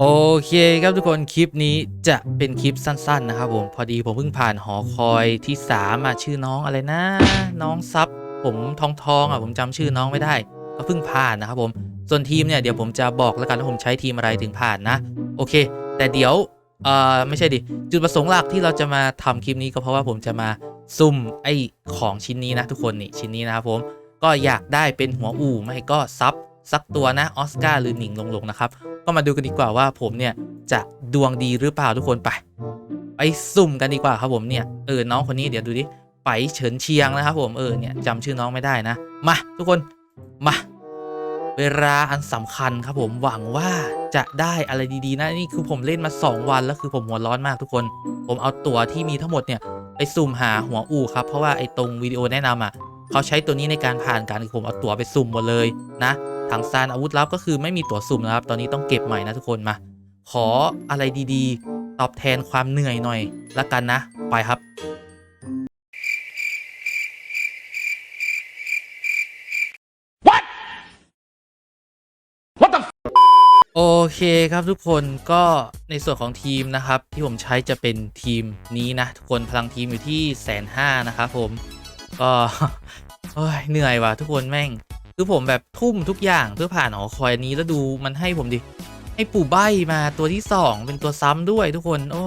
โอเคครับทุกคนคลิปนี้จะเป็นคลิปสั้นๆนะครับผมพอดีผมเพิ่งผ่านหอคอยที่สามอะชื่อน้องอะไรนะ น้องซับผมทองทองอะผมจำชื่อน้องไม่ได้ ก็เพิ่งผ่านนะครับผมส่วนทีมเนี่ยเดี๋ยวผมจะบอกแล้วกันว่าผมใช้ทีมอะไรถึงผ่านนะ โอเค แต่เดี๋ยวเอ่อไม่ใช่ดิจุดประสงค์หลักที่เราจะมาทำคลิปนี้ก็เพราะว่าผมจะมาซุ่มไอ้ของชิ้นนี้นะทุกคนนี่ชิ้นนี้นะครับผมก็อยากได้เป็นหัวอู่ไม่ก็ซับ สักตัวนะออสการ์หรือหนิงลงๆนะครับก็มาดูกันดีกว่าว่าผมเนี่ยจะดวงดีหรือเปล่าทุกคนไปไปสุ่มกันดีกว่าครับผมเนี่ยเออน้องคนนี้เดี๋ยวดูดิไปเฉินเชียงนะครับผมเออเนี่ยจำชื่อน้องไม่ได้นะ มาทุกคนมาเวลาอันสำคัญครับผมหวังว่าจะได้อะไรดีๆนะนี่คือผมเล่นมา 2 วัน แล้วคือผมหัวร้อนมากทุกคน ผมเอาตัวที่มีทั้งหมดเนี่ยไปสุ่มหาหัวอู่ครับเพราะว่าไอ้ตรงวิดีโอแนะนำอะ เขาใช้ตัวนี้ในการผ่านการคือผมเอาตัวไปสุ่มหมดเลยนะทางซานอาวุธลับก็คือไม่มีตัวสุ่มนะครับ ตอนนี้ต้องเก็บใหม่นะทุกคนมา ขออะไรดีๆ ตอบแทนความเหนื่อยหน่อยละกันนะ ไปครับโอเคครับทุกคนก็ในส่วนของทีมนะครับ ที่ผมใช้จะเป็นทีมนี้นะ ทุกคนพลังทีมอยู่ที่แสนห้านะครับผม ก็โอ้ยเหนื่อยว่ะทุกคนแม่ง คือผมแบบทุ่มทุกอย่างเพื่อผ่านหอคอยนี้แล้วดูมันให้ผมดิให้ปู่ใบมาตัวที่2เป็นตัวซ้ำด้วยทุกคน โอ้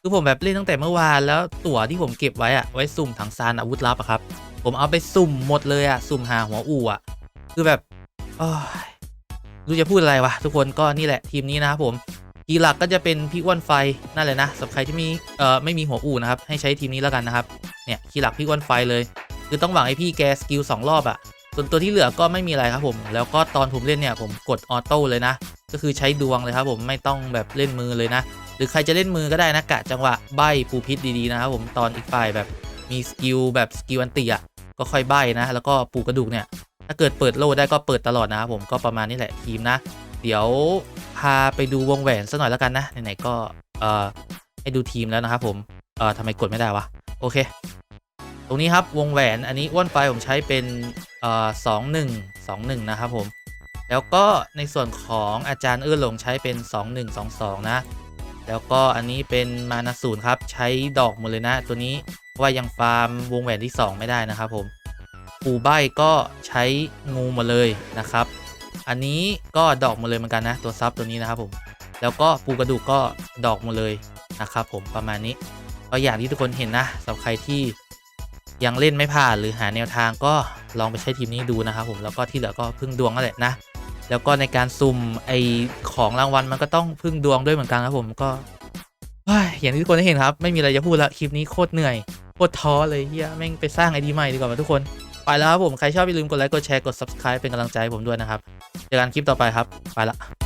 คือผมแบบเล่นตั้งแต่เมื่อวานแล้วตั๋วที่ผมเก็บไว้อะไว้สุ่มถังซานอาวุธลับอะครับ ผมเอาไปสุ่มหมดเลยอะสุ่มหาหัวอู่อะคือแบบโอ้ยรู้จะพูดอะไรวะทุกคนก็นี่แหละทีมนี้นะครับผมทีหลักก็จะเป็นพี่อ้วนไฟนั่นเลยนะสำหรับใครที่มีเอ่อไม่มีหัวอู่นะครับให้ใช้ทีมนี้แล้วกันนะครับ เนี่ยทีหลักพี่อ้วนไฟเลย คือต้องหวังให้พี่แกสกิลสองรอบอะส่วนตัวที่เหลือก็ไม่มีอะไรครับผม แล้วก็ตอนผมเล่นเนี่ยผมกดออโต้เลยนะ ก็คือใช้ดวงเลยครับผมไม่ต้องแบบเล่นมือเลยนะ หรือใครจะเล่นมือก็ได้นะกะจังหวะใบปูพิษดีๆนะครับผมตอนอีกฝ่ายแบบมีสกิลแบบสกิลอันติอะก็ค่อยใบนะ แล้วก็ปูกระดูกเนี่ยถ้าเกิดเปิดโลได้ก็เปิดตลอดนะครับผมก็ประมาณนี้แหละทีมนะ เดี๋ยวพาไปดูวงแหวนสักหน่อยแล้วกันนะไหนๆก็เอ่อให้ดูทีมแล้วนะครับผมเอ่อทำไมกดไม่ได้วะโอเค ตรงนี้ครับวงแหวนอันนี้อ้วนไฟผมใช้เป็นสองหนึ่งสองหนึ่งนะครับผมแล้วก็ในส่วนของอาจารย์เอื้อหลงใช้เป็น 2122 นะ แล้วก็อันนี้เป็นมานาศูนย์ครับ ใช้ดอกหมดเลยนะ ตัวนี้เพราะว่ายังฟาร์มวงแหวนที่ 2 ไม่ได้นะครับผมปูใบก็ใช้งูหมดเลยนะครับ อันนี้ก็ดอกหมดเลยเหมือนกันนะ ตัวซับตัวนี้นะครับผม แล้วก็ปูกระดูกก็ดอกหมดเลยนะครับผมประมาณนี้ก็อย่างที่ทุกคนเห็นนะสำหรับใครที่ ยังเล่นไม่ผ่านหรือหาแนวทางก็ลองไปใช้ทีมนี้ดูนะครับผมแล้วก็ที่เหลือก็พึ่งดวงนั่นแหละนะแล้วก็ในการซุ่มไอของรางวัลมันก็ต้องพึ่งดวงด้วยเหมือนกันครับผมก็เฮ้ยอย่างที่ทุกคนได้เห็นครับ ไม่มีอะไรจะพูดละคลิปนี้โคตรเหนื่อยโคตรท้อเลยเฮียแม่งไปสร้างไอดีใหม่ดีกว่าทุกคนไปแล้วครับผมใครชอบอย่าลืมกดไลค์กดแชร์กด subscribe เป็นกำลังใจให้ผมด้วยนะครับเจอกันคลิปต่อไปครับไปละ